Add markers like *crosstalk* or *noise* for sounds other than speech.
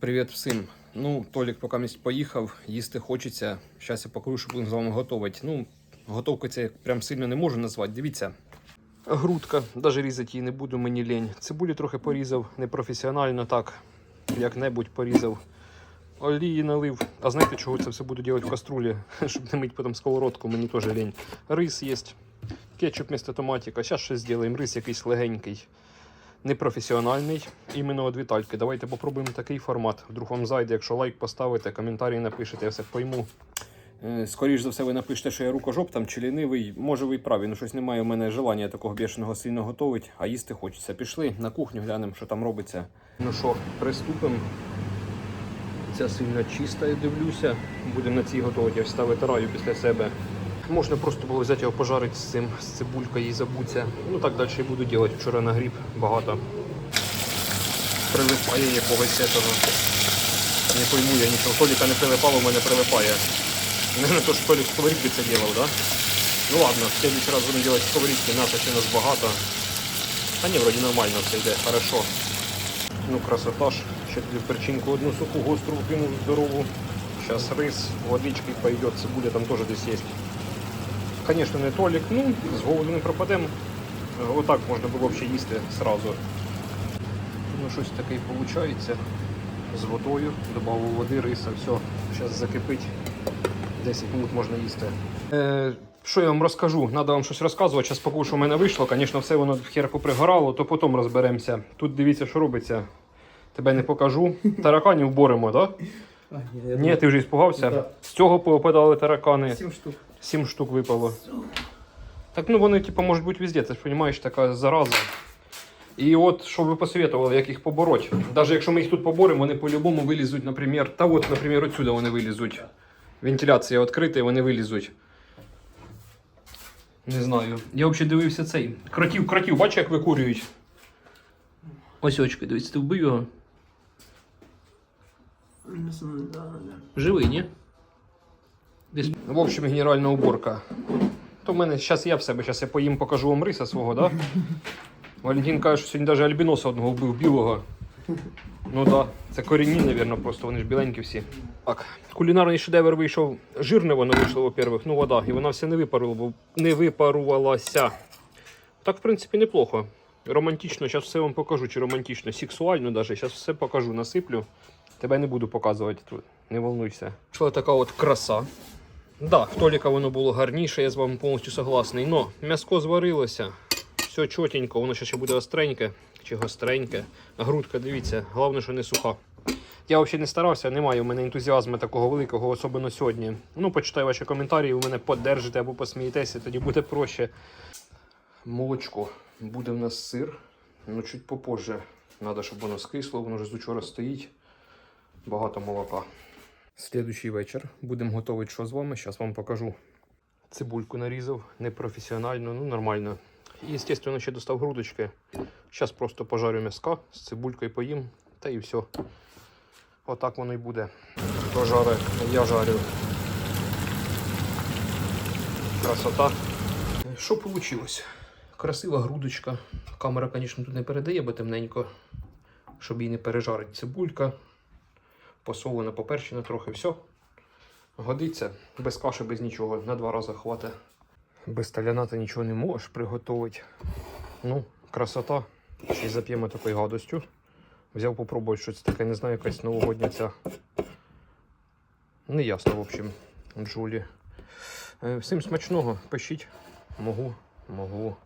Привіт всім. Ну, Толік поки місць поїхав, їсти хочеться. Зараз я покажу, що будемо з вами готувати. Ну, готовку це я прям сильно не можу назвати. Дивіться. Грудка, навіть різати її не буду, мені лень. Цибулі трохи порізав, непрофесіонально так, як-небудь порізав. Олії налив. А знаєте, чого це все буду робити в каструлі, *laughs* щоб не мити потім сковородку, мені теж лень. Рис є, кетчуп вместо томатика. Зараз щось зробимо. Рис якийсь легенький непрофесіональний, іменно від Вітальки. Давайте попробуємо такий формат. Вдруг вам зайде, якщо лайк поставите, коментарі напишете, я все пойму. Скоріше за все, ви напишете, що я рукожоп там чи лінивий. Може, ви і праві, ну щось немає у мене желання такого бішеного сильно готувати, а їсти хочеться. Пішли на кухню, глянемо, що там робиться. Ну що, приступимо. Ця сильно чиста, я дивлюся. Будемо на цій готувати. Я вставити витираю після себе. Можна просто було взяти його пожарити з цим, з цибулькою і забуться. Ну так далі і буду робити. Вчора нагріб багато. Прилипає якогось цього. Не пойму я нічого. Толіка не прилипало, у мене прилипає. Наверное, то, що Толік в сковорідці це робив, да? Ну ладно, в следующий раз будемо робити сковорідки, нас ще нас багато. А ні, вроді нормально все йде, хорошо. Ну, красота ж. Ще тобі перчинку одну суху гостру вкинув здорову. Зараз рис, водички пойдет, цибуля там теж десь є. Звісно, не Толік, ну, з голоду не пропадемо. Е, Отак можна було б ще їсти сразу. Ну, щось таке виходить. З водою, додав води, риса, все. Зараз закипить. 10 минут можна їсти. Е, що я вам розкажу? Надо вам щось розказувати. Зараз покажу, що в мене вийшло. Звісно, все воно в херку пригорало, то потім розберемося. Тут дивіться, що робиться. Тебе не покажу. Тараканів боремо, так? Да? Ні, ти вже іспугався. Да. З цього попадали таракани. Сім штук. Сім штук випало. Так ну вони, типу, можуть бути везде, ти ж розумієш, така зараза. І от що ви посоветували, як їх побороть. Навіть якщо ми їх тут поборемо, вони по-любому вилізуть, наприклад, та от, наприклад, отсюди вони вилізуть. Вентиляція відкрита, і вони вилізуть. Не знаю. Я взагалі дивився цей. Кротів, кротів, бачиш, як викурюють. Ось очки, дивіться, ти вбив його. Не знаю, да, да. Живий, ні? Десь. В общем, генеральна уборка. То в мене зараз я в себе, зараз я поїм покажу вам риса свого, да? Валентин каже, що сьогодні навіть альбіноса одного вбив білого. Ну так, да. це корінні, мабуть, просто вони ж біленькі всі. Так, кулінарний шедевр вийшов. Жирне воно вийшло, во-первых, ну вода, і вона все не випарувала, бо не випарувалася. Так, в принципі, неплохо. Романтично, зараз все вам покажу, чи романтично, сексуально навіть. Зараз все покажу, насиплю. Тебе не буду показувати тут, не волнуйся. Пішла така от краса. Да, в Толіка воно було гарніше, я з вами повністю согласний. Но м'яско зварилося, все чотенько, воно ще ще буде остреньке чи гостреньке. Грудка, дивіться, головне, що не суха. Я взагалі не старався, немає у мене ентузіазму такого великого, особливо сьогодні. Ну, почитаю ваші коментарі, ви мене поддержите або посмієтеся, тоді буде проще. Молочко. Буде в нас сир. Ну, чуть попозже. Треба, щоб воно скисло, воно вже з учора стоїть. Багато молока. Слідуючий вечір. Будемо готувати що з вами. Зараз вам покажу. Цибульку нарізав, непрофесіонально, ну нормально. І, звісно, ще достав грудочки. Зараз просто пожарю м'яска з цибулькою поїм, та і все. Отак воно і буде. Хто жаре, я жарю. Красота. Що вийшло? Красива грудочка. Камера, звісно, тут не передає, бо темненько, щоб її не пережарить цибулька. Посолена, поперчена трохи, все. Годиться. Без каші, без нічого. На два рази хватить. Без таляна ти нічого не можеш приготувати. Ну, красота. Ще зап'ємо такою гадостю. Взяв попробувати щось таке, не знаю, якась новогодня ця. Не ясно, в общем, Джулі. Е, Всім смачного, пишіть. Могу, могу.